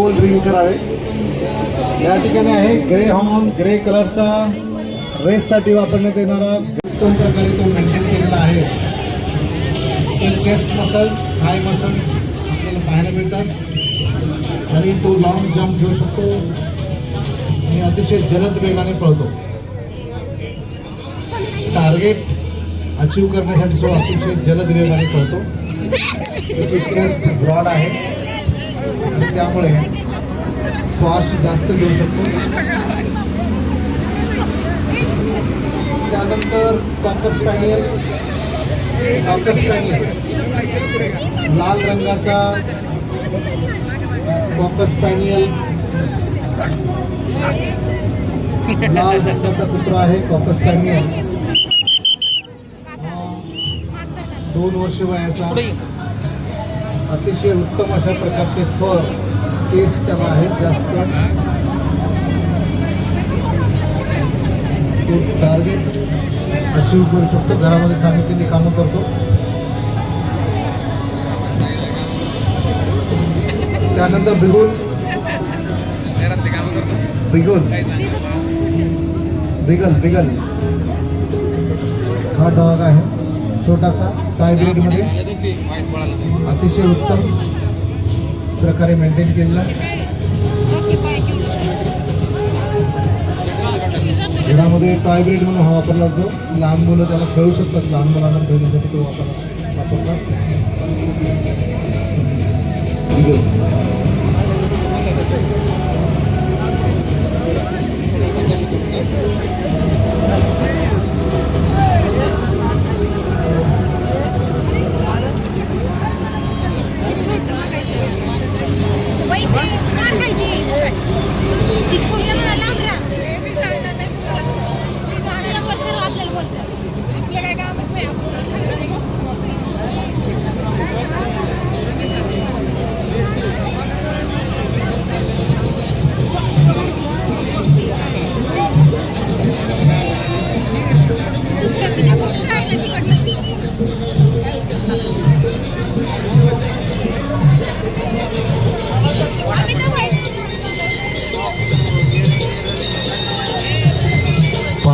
Toll drink करावे या ठिकाणी आहे ग्रे हॉर्न ग्रे कलरचा रेससाठी वापरण्यात येणारा उत्तम प्रकारे तो मेंटेन केलेला आहे. तर चेस्ट मसल्स हाय मसल्स आपल्याला पाहायला मिळतात. आणि तो लॉंग जम्प घेऊ शकतो. आणि अतिशय जलद वेगाने पळतो. टार्गेट अचीव करण्यासाठी तो अतिशय जलद वेगाने पळतो. त्याची चेस्ट ब्रॉड आहे. त्यामुळे श्वास जास्त घेऊ शकतो. त्यानंतर कॉकस पॅनियल कॉकस पॅनियल लाल रंगाचा कॉकस पॅनियल लाल रंगाचा कुत्रा आहे कॉकस पॅनियल दोन वर्ष वयाचा. अतिशय उत्तम अशा प्रकारचे फळ केस त्याला आहेत जास्त. तो टार्गेट अचीव करू शकतो. घरामध्ये सांगितलेली कामं करतो. त्यानंतर बिगुल. बिगुल. बिगल बिगल. हा डॉग आहे. छोटासा टाय अतिशय उत्तम. प्रकारे मेंटेन केलेला. घरामध्ये टॉय म्हणून हा वापरला जातो. लहान मुलं त्याला खेळू शकतात. लहान मुलांना खेळण्यासाठी तो वापरला वापरतात.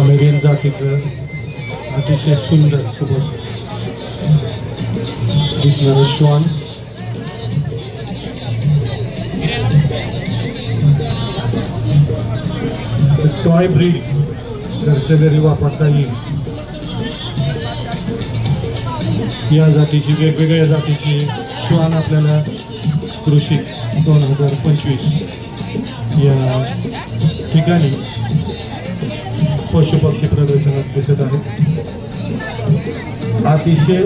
पामेरियन जातीचं. अतिशय सुंदर सुबक दिसणारं श्वान. टॉय ब्रीड घरच्या घरी वापरता येईल. या जातीची वेगवेगळ्या जातीची श्वान आपल्याला कृषी दोन हजार पंचवीस या ठिकाणी पशुपक्षी प्रदर्शनात दिसत आहेत. अतिशय